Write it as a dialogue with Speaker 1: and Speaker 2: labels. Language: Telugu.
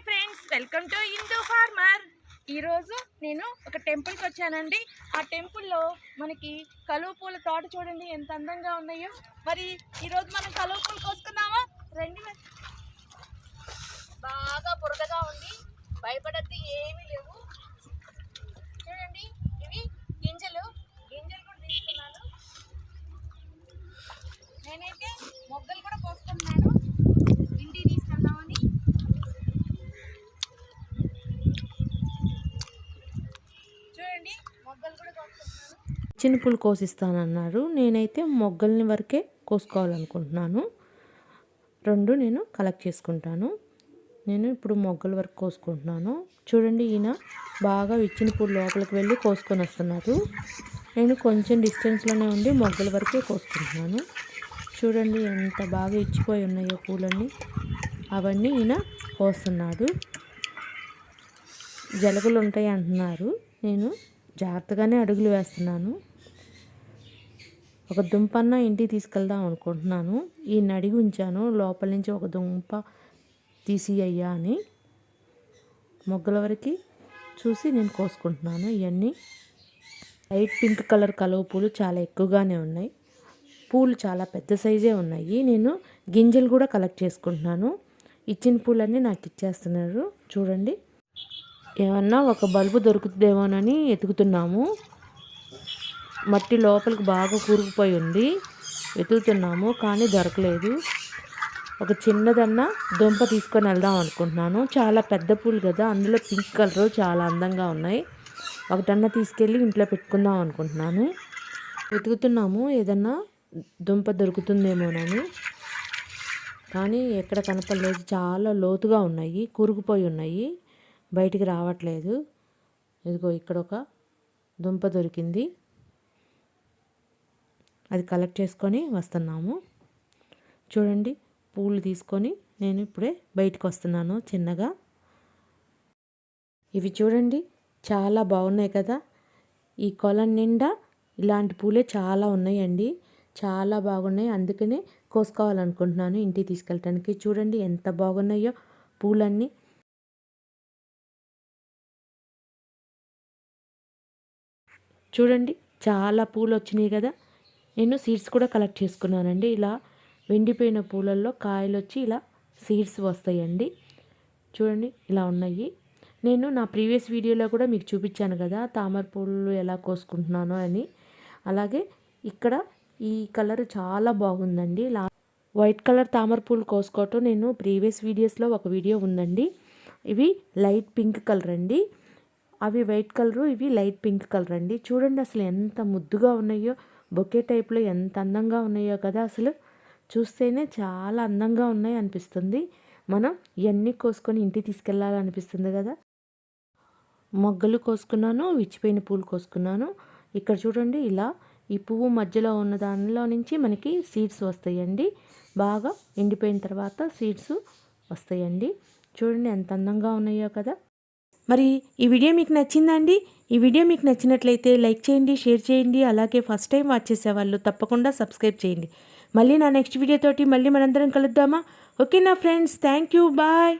Speaker 1: Hi friends welcome to Hindu farmer. ఈరోజు నేను ఒక టెంపుల్కి వచ్చానండి. ఆ టెంపుల్లో మనకి కలువ పూల తోట చూడండి ఎంత అందంగా ఉన్నాయో. మరి ఈరోజు మనం కలువ పూలు కోసుకుందామా? రండి మరి. బాగా బురదగా ఉంది. భయపడద్దు ఏమీ లేవు చూడండి ఇవి గింజలు గింజలు కూడా తీసుకున్నాను నేనైతే మొగ్గలు కూడా కోసుకుంటున్నాను ఇంటికి తీసుకెళ్దామని చూడండి
Speaker 2: చిన్న కోసిస్తానన్నారు. నేనైతే మొగ్గల్ని వరకే కోసుకోవాలనుకుంటున్నాను. రెండు నేను కలెక్ట్ చేసుకుంటాను. నేను ఇప్పుడు మొగ్గల వరకు కోసుకుంటున్నాను. చూడండి ఈయన బాగా ఇచ్చిన పూలు లోపలికి వెళ్ళి కోసుకొని వస్తున్నారు. నేను కొంచెం డిస్టెన్స్లోనే ఉండి మొగ్గల వరకే కోసుకుంటున్నాను. చూడండి ఎంత బాగా ఇచ్చిపోయి ఉన్నాయో పూలన్నీ. అవన్నీ ఈయన కోస్తున్నాడు. జలగలు ఉంటాయి అంటున్నారు. నేను జాగ్రత్తగానే అడుగులు వేస్తున్నాను. ఒక దుంపన్న ఇంటికి తీసుకెళ్దాం అనుకుంటున్నాను. ఈ అడిగి ఉంచాను. లోపల నుంచి ఒక దుంప తీసి అయ్యా అని. మొగ్గల వరకు చూసి నేను కోసుకుంటున్నాను ఇవన్నీ. లైట్ పింక్ కలర్ కలువ పూలు చాలా ఎక్కువగానే ఉన్నాయి. పూలు చాలా పెద్ద సైజే ఉన్నాయి. నేను గింజలు కూడా కలెక్ట్ చేసుకుంటున్నాను. ఇచ్చిన పూలన్నీ నాకు ఇచ్చేస్తున్నారు. చూడండి. ఏమన్నా ఒక బల్బు దొరుకుతుందేమోనని ఎతుకుతున్నాము. మట్టి లోపలికి బాగా కూరుకుపోయి ఉంది. వెతుకుతున్నాము కానీ దొరకలేదు. ఒక చిన్నదన్న దుంప తీసుకొని వెళ్దాం అనుకుంటున్నాను. చాలా పెద్ద పూలు కదా అందులో పింక్ కలర్ చాలా అందంగా ఉన్నాయి. ఒకటన్నా తీసుకెళ్ళి ఇంట్లో పెట్టుకుందాం అనుకుంటున్నాను. వెతుకుతున్నాము ఏదన్నా దుంప దొరుకుతుందేమోనని. కానీ ఎక్కడ కనపడలేదు. చాలా లోతుగా ఉన్నాయి కూరుకుపోయి ఉన్నాయి. బయటికి రావట్లేదు. ఇదిగో ఇక్కడ ఒక దుంప దొరికింది. అది కలెక్ట్ చేసుకొని వస్తున్నాము. చూడండి పూలు తీసుకొని నేను ఇప్పుడే బయటకు వస్తున్నాను చిన్నగా. ఇవి చూడండి చాలా బాగున్నాయి కదా. ఈ కొలం నిండా ఇలాంటి పూలే చాలా ఉన్నాయండి. చాలా బాగున్నాయి. అందుకనే కోసుకోవాలనుకుంటున్నాను ఇంటికి తీసుకెళ్ళటానికి. చూడండి ఎంత బాగున్నాయో పూలన్నీ. చూడండి చాలా పూలు వచ్చినాయి కదా. నేను సీడ్స్ కూడా కలెక్ట్ చేసుకున్నానండి. ఇలా వెండిపోయిన పూలల్లో కాయలు వచ్చి ఇలా సీడ్స్ వస్తాయండి. చూడండి ఇలా ఉన్నాయి. నేను నా ప్రీవియస్ వీడియోలో కూడా మీకు చూపించాను కదా తామర పూలు ఎలా కోసుకుంటున్నానో అని. అలాగే ఇక్కడ ఈ కలర్ చాలా బాగుందండి. లా వైట్ కలర్ తామర పూలు కోసుకోవటం నేను ప్రీవియస్ వీడియోస్లో ఒక వీడియో ఉందండి. ఇవి లైట్ పింక్ కలర్ అండి. అవి వైట్ కలరు ఇవి లైట్ పింక్ కలర్ అండి. చూడండి అసలు ఎంత ముద్దుగా ఉన్నాయో బొకే టైప్లో ఎంత అందంగా ఉన్నాయో కదా అసలు. చూస్తేనే చాలా అందంగా ఉన్నాయి అనిపిస్తుంది. మనం ఇవన్నీ కోసుకొని ఇంటికి తీసుకెళ్ళాలనిపిస్తుంది కదా. మొగ్గలు కోసుకున్నాను విచ్చిపోయిన పూలు కోసుకున్నాను. ఇక్కడ చూడండి ఇలా ఈ పువ్వు మధ్యలో ఉన్న దానిలో నుంచి మనకి సీడ్స్ వస్తాయండి. బాగా ఎండిపోయిన తర్వాత సీడ్స్ వస్తాయండి. చూడండి ఎంత అందంగా ఉన్నాయో కదా. మరి ఈ వీడియో మీకు నచ్చిందండి? ఈ వీడియో మీకు నచ్చినట్లయితే లైక్ చేయండి షేర్ చేయండి అలాగే ఫస్ట్ టైం వాచ్ చేసే వాళ్ళు తప్పకుండా సబ్స్క్రైబ్ చేయండి. మళ్ళీ నా నెక్స్ట్ వీడియోతోటి మళ్ళీ మనందరం కలుద్దామా? ఓకే నా ఫ్రెండ్స్ థ్యాంక్ యూ బాయ్.